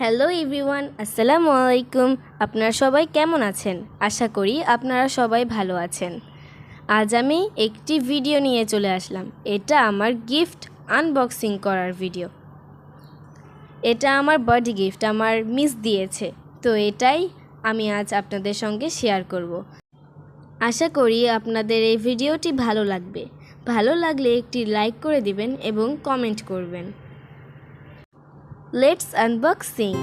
Hello everyone, আসসালামু আলাইকুম। আপনারা সবাই কেমন আছেন? আশা করি আপনারা সবাই ভালো আছেন। আজ আমি একটি ভিডিও নিয়ে চলে আসলাম। এটা আমার গিফট আনবক্সিং করার ভিডিও। এটা আমার বার্থডে গিফট, আমার মিস দিয়েছে। তো এটাই আমি আজ আপনাদের সঙ্গে শেয়ার করব। আশা করি আপনাদের এই ভিডিওটি ভালো লাগবে। ভালো লাগলে একটি লাইক করে দিবেন এবং কমেন্ট করবেন। লেটস আনবক্সিং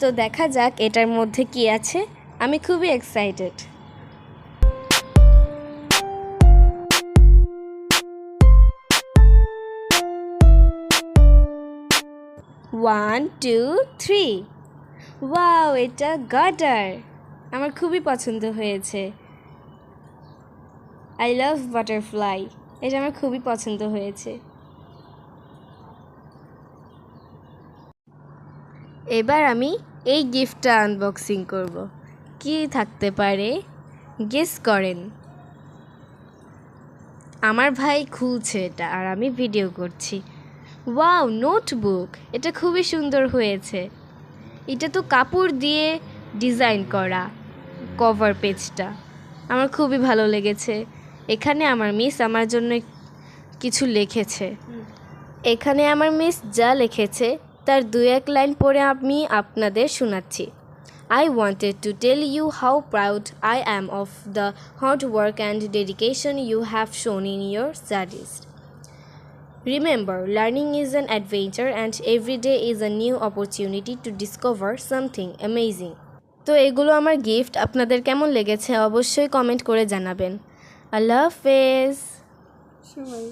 তো দেখা যাক এটার মধ্যে কি আছে। আমি খুবই excited one two three wow এটা গাটার আমার খুবই পছন্দ হয়েছে। আই লাভ বাটারফ্লাই এটা আমার খুবই পছন্দ হয়েছে। এবার আমি এই গিফটটা আনবক্সিং করব। কি থাকতে পারে? গেস করেন। আমার ভাই খুলছে এটা আর আমি ভিডিও করছি। Wow, notebook. এটা খুবই সুন্দর হয়েছে। এটা তো কাপড় দিয়ে ডিজাইন করা কভার পেজটা। আমার খুবই ভালো লেগেছে। এখানে আমার মিস আমার জন্য কিছু লিখেছে। এখানে আমার মিস যা লিখেছে, তার দু এক লাইন পরে আমি আপনাদের শোনাচ্ছি। I wanted to tell you how proud I am of the hard work and dedication you have shown in your studies. Remember, learning is an adventure and every day is a new opportunity to discover something amazing. তো এগুলো আমার gift আপনাদের কেমন লেগেছে অবশ্যই comment করে জানাবেন আল্লাহ হাফেজ সবাই